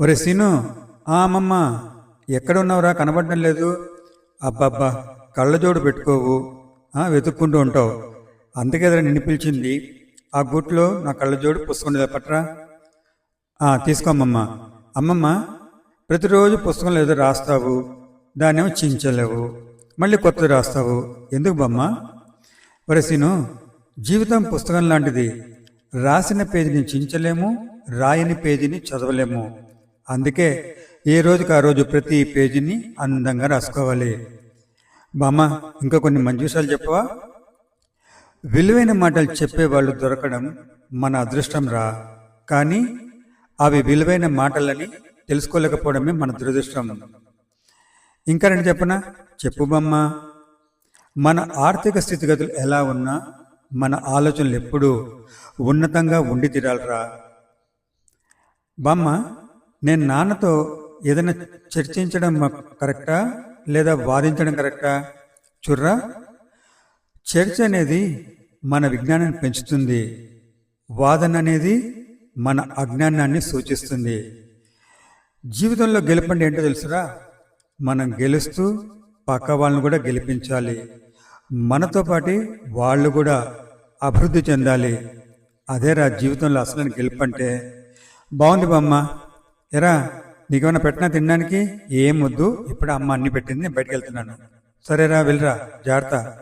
ఒరే సీను ఆ అమ్మమ్మ ఎక్కడ ఉన్నావురా కనబడడం లేదు. అబ్బబ్బా కళ్ళజోడు పెట్టుకోవు. వెతుక్కుంటూ ఉంటావు. అందుకే నిన్ను పిలిచింది. ఆ గుట్లో నా కళ్ళజోడు పుస్తకం లేదా పట్రా తీసుకోమ్మమ్మ అమ్మమ్మ. ప్రతిరోజు పుస్తకంలో ఏదో రాస్తావు. దాన్నేమో చించలేవు. మళ్ళీ కొత్తది రాస్తావు. ఎందుకు బొమ్మ? ఒరే సీను జీవితం పుస్తకం లాంటిది. రాసిన పేజీని చించలేము రాయని పేజీని చదవలేము. అందుకే ఏ రోజుకి ఆ రోజు ప్రతి పేజీని అందంగా రాసుకోవాలి. బామ్మ ఇంకా కొన్ని మంచి విషయాలు చెప్పవా? విలువైన మాటలు చెప్పేవాళ్ళు దొరకడం మన అదృష్టం రా. కానీ అవి విలువైన మాటలని తెలుసుకోలేకపోవడమే మన దురదృష్టం. ఇంకా రెండు చెప్పనా? చెప్పు బమ్మ. మన ఆర్థిక స్థితిగతులు ఎలా ఉన్నా మన ఆలోచనలు ఎప్పుడూ ఉన్నతంగా ఉండి తీరాలరా. బామ్మ నేను నాన్నతో ఏదైనా చర్చించడం కరెక్టా? లేదా వాదించడం కరెక్టా? చుర్రా చర్చ అనేది మన విజ్ఞానాన్ని పెంచుతుంది. వాదన అనేది మన అజ్ఞానాన్ని సూచిస్తుంది. జీవితంలో గెలుపండి ఏంటో తెలుసురా? మనం గెలుస్తూ పక్క వాళ్ళని కూడా గెలిపించాలి. మనతో పాటు వాళ్ళు కూడా అభివృద్ధి చెందాలి. అదేరా జీవితంలో అసలు గెలుపంటే. బాగుంది బామ్మ. ఎరా నీకేమైనా పెట్టినా తినడానికి? ఏం వద్దు. ఇప్పుడు అమ్మ అన్ని పెట్టింది నేను బయటకు వెళ్తున్నాను. సరేరా వెళ్ళరా. జాగ్రత్త.